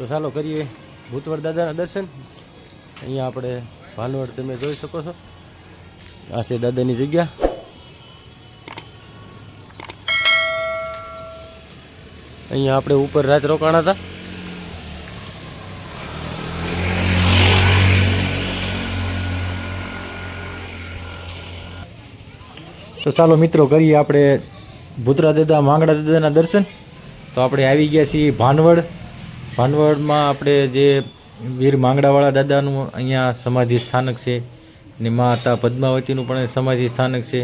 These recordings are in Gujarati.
તો ચાલો કરીએ ભૂતવડ દાદાના દર્શન. અહીંયા આપણે ભાનવડ તમે જોઈ શકો છો. આ છે દાદાની જગ્યા. અહીંયા આપણે ઉપર રાત રોકાણા હતા. તો ચાલો મિત્રો કરીએ આપણે ભૂતરા દાદા, માંગડા દાદાના દર્શન. તો આપણે આવી ગયા છીએ ભાનવડ. ભાનવડમાં આપણે જે વીર માંગડાવાળા દાદાનું અહીંયા સમાધિ સ્થાનક છે ને માતા પદ્માવતીનું પણ સમાધિ સ્થાનક છે.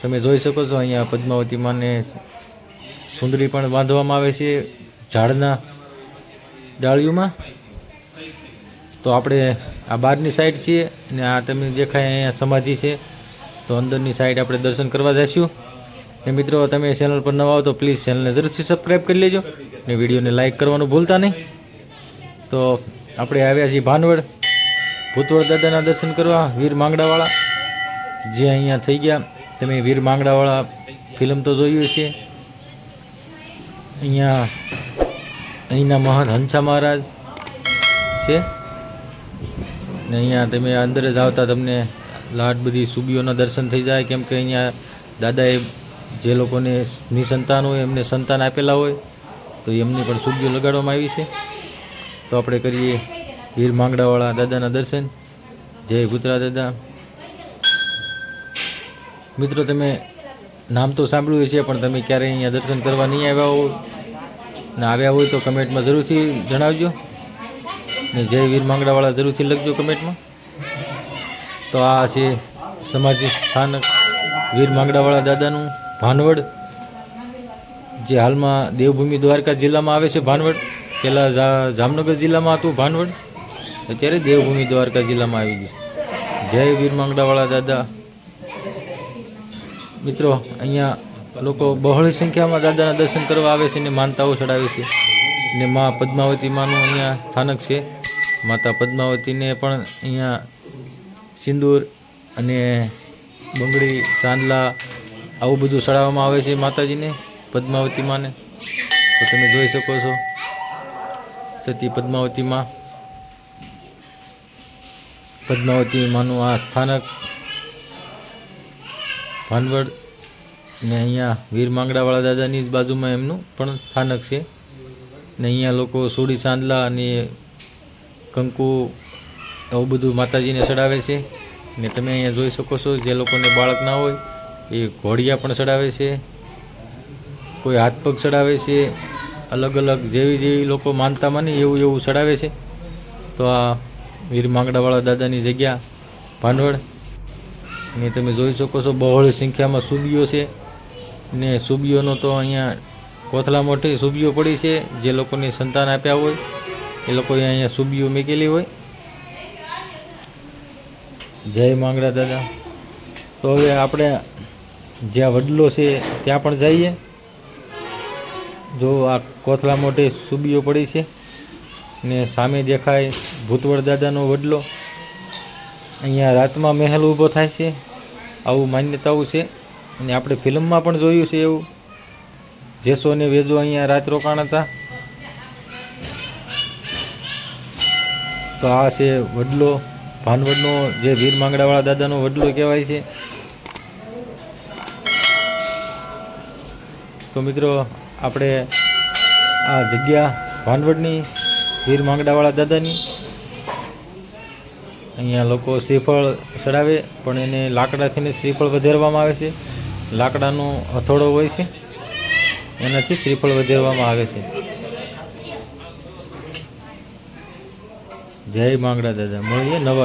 તમે જોઈ શકો છો અહીંયા પદ્માવતી માને સુંદરી પણ બાંધવામાં આવે છે ઝાડના ડાળીઓમાં. તો આપણે આ બહારની સાઈડ છીએ ને આ તમે દેખાય અહીંયા સમાધિ છે. તો અંદરની સાઈડ આપણે દર્શન કરવા જઈશું ને મિત્રો, તમે ચેનલ પર નવા આવો તો પ્લીઝ ચેનલને જરૂરથી સબસ્ક્રાઈબ કરી લેજો ને વિડીયોને લાઈક કરવાનું ભૂલતા નહીં. તો આપણે આવ્યા છીએ ભાનવડ. ભૂતવડ દાદાના દર્શન કરવા, વીર માંગડાવાળા. જે અહીંયા થઈ ગયા. તમે વીર માંગડાવાળા ફિલ્મ તો જોયું છે અહીંયા, અહીંના મહાન હંસા મહારાજ છે. ને અહીંયા તમે અંદર જ આવતા તમને લાટ બધી સુબીઓના દર્શન થઈ જાય. કેમ કે અહીંયા દાદાએ જે લોકોને નિસંતાન હોય, એમને સંતાન આપેલા હોય, તો એમની પણ સુગીઓ લગાડવામાં આવી છે. તો આપણે કરીએ વીર માંગડાવાળા દાદાના દર્શન. જય ગુતરા દાદા. મિત્રો, તમે નામ તો સાંભળ્યું છે પણ તમે ક્યારેય અહીંયા દર્શન કરવા નહીં આવ્યા હો ને આવ્યા હોય તો કમેન્ટમાં જરૂરથી જણાવજો. ને જય વીર માંગડાવાળા જરૂરથી લખજો કમેન્ટમાં. તો આ છે સમાધિ સ્થાનક વીર માંગડાવાળા દાદાનું ભાનવડ, જે હાલમાં દેવભૂમિ દ્વારકા જિલ્લામાં આવે છે ભાનવડ પહેલાં જામનગર જિલ્લામાં હતું ભાનવડ, અત્યારે દેવભૂમિ દ્વારકા જિલ્લામાં આવી ગયું. જય વીર માંગડાવાળા દાદા. મિત્રો, અહીંયા લોકો બહોળી સંખ્યામાં દાદાના દર્શન કરવા આવે છે ને માનતાઓ ચડાવે છે. ને મા પદ્માવતી માનું અહીંયા સ્થાનક છે. માતા પદ્માવતીને પણ અહીંયા સિંદૂર અને બંગડી, ચાંદલા આવું બધું ચડાવવામાં આવે છે માતાજીને પદ્માવતી માને તો તમે જોઈ શકો છો, સતી પદ્માવતી માં પદ્માવતી માનું આ સ્થાનક ભાનવડ ને અહીંયા વીર માંગડાવાળા દાદાની જ બાજુમાં એમનું પણ સ્થાનક છે. ને અહીંયા લોકો સોડી ચાંદલા અને કંકુ આવું બધું માતાજીને ચડાવે છે. ને તમે અહીંયા જોઈ શકો છો, જે લોકોને બાળક ના હોય એ ઘોડિયા પણ ચડાવે છે. કોઈ હાથ પગ ચડાવે છે. અલગ અલગ જેવી જેવી લોકો માનતા માને એવું એવું ચડાવે છે. તો આ વીર માંગડાવાળા દાદાની જગ્યા ભાંડવડ ને તમે જોઈ શકો છો બહોળી સંખ્યામાં સુબીઓ છે. ને સુબીઓનો તો અહીંયા કોથળા મોટી સુબીઓ પડી છે. જે લોકોને સંતાન આપ્યા હોય, એ લોકોએ અહીંયા સુબીઓ મૂકેલી હોય. જય માંગડા દાદા. તો હવે આપણે જ્યાં વડલો છે, ત્યાં પણ જઈએ. જો આ કોથળા મોઢે સુબીઓ પડી છે ને સામે દેખાય ભૂતવડ દાદાનો વડલો. અહીંયા રાતમાં મહેલ ઊભો થાય છે, આવું માન્યતાઓ છે અને આપણે ફિલ્મમાં પણ જોયું છે એવું. જેસો અને વેજો અહીંયા રાત રોકાણ હતા તો આ છે વડલો, ભાનવડનો જે વીર માંગડાવાળા દાદાનો વડલો કહેવાય છે. તો મિત્રો, આપણે આ જગ્યા ભાનવડની, વીર માંગડાવાળા દાદાની. અહીંયા લોકો શ્રીફળ ચડાવે, પણ એને લાકડાથીને શ્રીફળ વધારવામાં આવે છે. લાકડાનો હથોડો હોય છે. એનાથી શ્રીફળ વધારવામાં આવે છે. જય માંગડા દાદા. મળીએ નવા